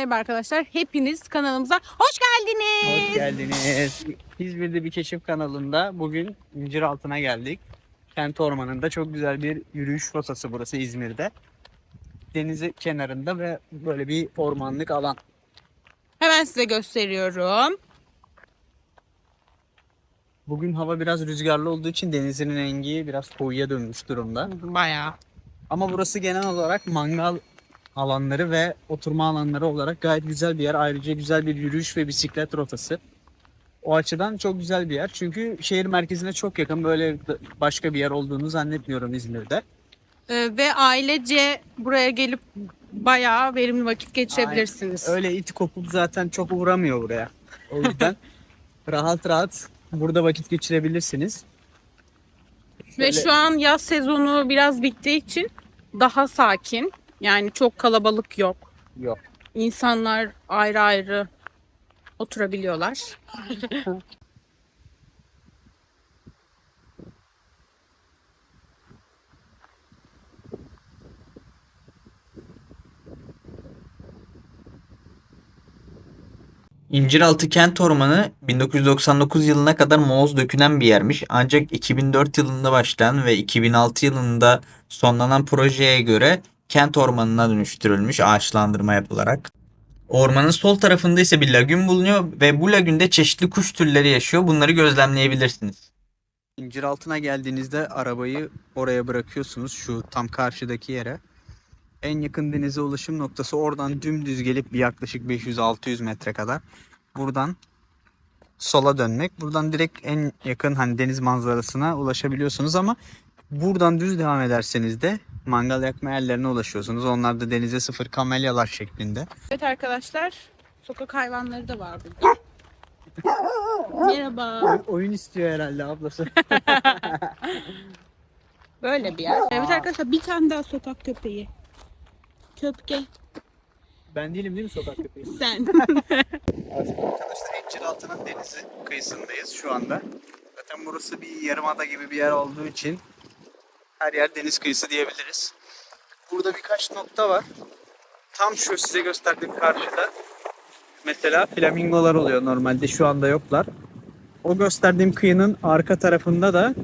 Merhaba arkadaşlar. Hepiniz kanalımıza hoş geldiniz. Hoş geldiniz. İzmir'de bir keşif kanalında bugün incir altına geldik. Kent ormanında çok güzel bir yürüyüş rotası burası İzmir'de. Denizi kenarında ve böyle bir ormanlık alan. Hemen size gösteriyorum. Bugün hava biraz rüzgarlı olduğu için denizin rengi biraz koyuya dönmüş durumda. Bayağı. Ama burası genel olarak mangal alanları ve oturma alanları olarak gayet güzel bir yer. Ayrıca güzel bir yürüyüş ve bisiklet rotası. O açıdan çok güzel bir yer. Çünkü şehir merkezine çok yakın. Böyle başka bir yer olduğunu zannetmiyorum İzmir'de. Ee, ve ailece buraya gelip bayağı verimli vakit geçirebilirsiniz. Öyle it kopup zaten çok uğramıyor buraya. O yüzden rahat rahat burada vakit geçirebilirsiniz. Ve şu an yaz sezonu biraz bittiği için daha sakin. Yani çok kalabalık yok. Yok. İnsanlar ayrı ayrı oturabiliyorlar. İnciraltı Kent Ormanı 1999 yılına kadar moloz dökülen bir yermiş. Ancak 2004 yılında başlayan ve 2006 yılında sonlanan projeye göre kent ormanına dönüştürülmüş ağaçlandırma yapılarak. Ormanın sol tarafında ise bir lagün bulunuyor ve bu lagünde çeşitli kuş türleri yaşıyor. Bunları gözlemleyebilirsiniz. İncir altına geldiğinizde arabayı oraya bırakıyorsunuz şu tam karşıdaki yere. En yakın denize ulaşım noktası oradan dümdüz gelip bir yaklaşık 500-600 metre kadar buradan sola dönmek. Buradan direkt en yakın hani deniz manzarasına ulaşabiliyorsunuz ama buradan düz devam ederseniz de mangal yakma yerlerine ulaşıyorsunuz. Onlar da denize sıfır kamelyalar şeklinde. Evet arkadaşlar, sokak hayvanları da var burada. Merhaba. Oyun istiyor herhalde ablası. Böyle bir yer. Evet arkadaşlar bir tane daha sokak köpeği. Köpke ben değilim değil mi sokak köpeği? sen. Arkadaşlar İnciraltı'nın denizi kıyısındayız şu anda. Zaten burası bir yarımada gibi bir yer olduğu için her yer deniz kıyısı diyebiliriz. Burada birkaç nokta var. Tam şu size gösterdiğim karşıda mesela flamingolar oluyor normalde şu anda yoklar. O gösterdiğim kıyının arka tarafında da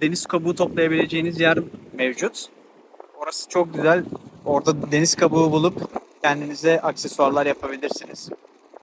deniz kabuğu toplayabileceğiniz yer mevcut. Orası çok güzel. Orada deniz kabuğu bulup kendinize aksesuarlar yapabilirsiniz.